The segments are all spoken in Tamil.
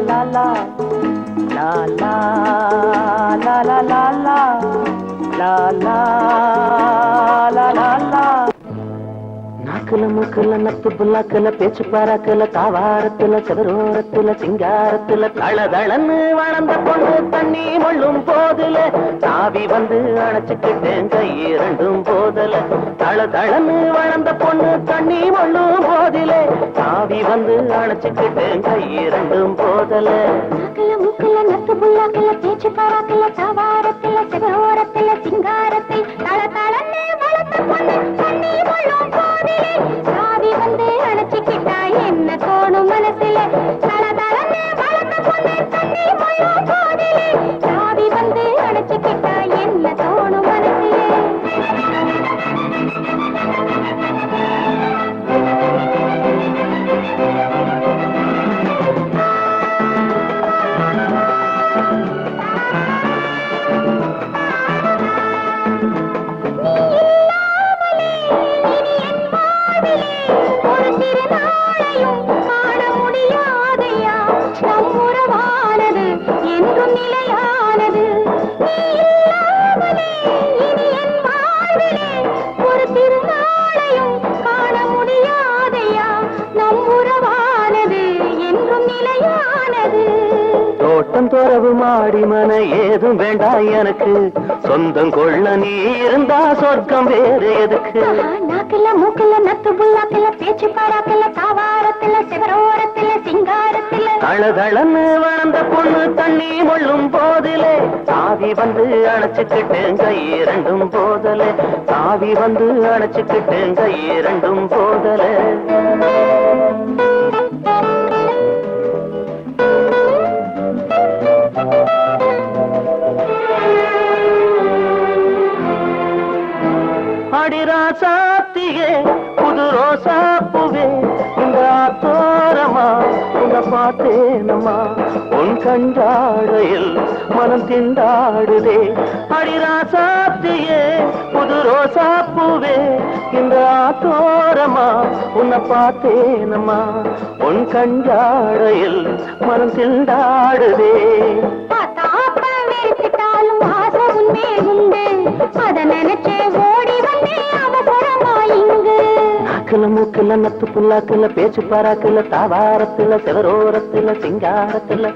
la la. நாக்குல மூக்குல நத்து புல்லாக்குல பேச்சு பாராக்குல தாவாரத்துல சதுரோரத்துல சிங்காரத்துல தளதளன்னு வளர்ந்த பொண்ணு தண்ணி மொள்ளும் போதுல தாவி வந்து அணைச்சுக்கிட்டேன் கை இரண்டும் போதல. தளதளன்னு வளர்ந்த பொண்ணு தண்ணி மொள்ளும் போதிலே தாவி வந்து அணைச்சுக்கிட்டேன் கை இரண்டும் போதல. நாக்குல மூக்குல நத்து புல்லாக்குல பேச்சு பாராக்குல தாவாரத்துல சிவரோரத்துல சிங்காரத்துல Thank you. என்றும் நிலையானது. ஒரு திருநாளையும் காண முடியாதையா? நம் உறவானது என்றும் நிலையானது. தோட்டம் துறவு மாடி மன ஏதும் வேண்டாம் எனக்கு. சொந்தம் கொள்ள நீ இருந்தா சொர்க்கம் வேறு எதுக்கு? நாக்குல மூக்குல நத்து புல்லாக்குல பேச்சு பாராக்குல தாவாரத்துல சிவரோரத்துல சிங்காரத்துல தளதளன்னு வளர்ந்த பொண்ணு தண்ணி முள்ளும் போதிலே. சாவி வந்து அணைச்சுக்கிட்டு கை இரண்டும் போதலே. சாவி வந்து அணைச்சுக்கிட்டு கை இரண்டும் போதலே. உன்னை உன் கண்டாடையில் மனம் திண்டாடுதே. அடிராசாத்தியே புது ரோசா பூவே. இந்த ஆத்தோரமா உன்னை பார்த்தேனம்மா. உன் கண்டாடையில் மனம் திண்டாடுதே. பார்த்தாப்ப ஆசை உன்மேல் உண்டு புல்லாத்துல நத்து புல்லாத்துல பேச்சு பாராத்துல தாவாரத்துல செவரோரத்துல சிங்காரத்துல.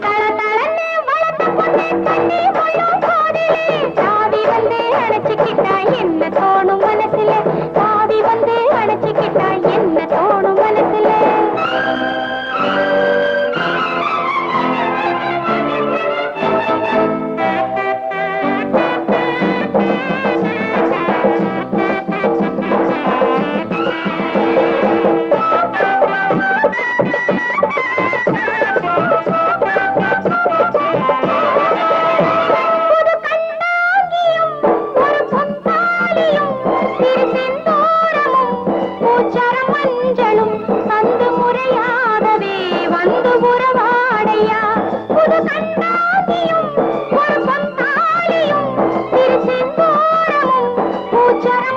என்ன தோணும் மனசுல?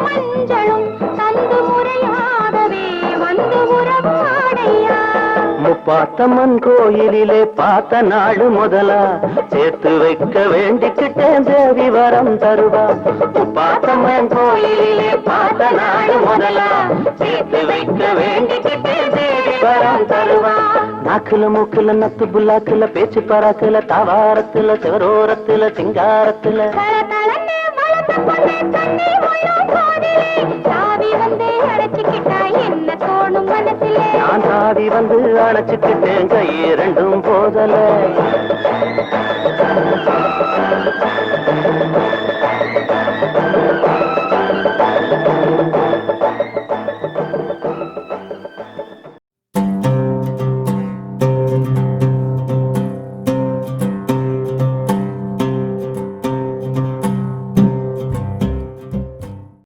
மஞ்சளும் தந்து முறையாகவே வந்து உறவாடையா முப்பாத்தம்மன் கோயிலிலே பார்த்த நாடு முதலா. சேர்த்து வைக்க வேண்டிக்கிட்டேன் தேவி வரம் தருவா. முப்பாத்தம்மன் கோயிலிலே பார்த்த நாடு முதலா. சேர்த்து வைக்க வேண்டிக்கிட்டேன் தேவி வரம் தருவா. நாக்குல மூக்குல நத்து புல்லாக்குல பேச்சு பராக்குல தாவாரத்துல சிவரோரத்துல சிங்காரத்துல. நான் சாவி வந்து அணைச்சுக்கிட்டேன் கை ரெண்டும் போதல.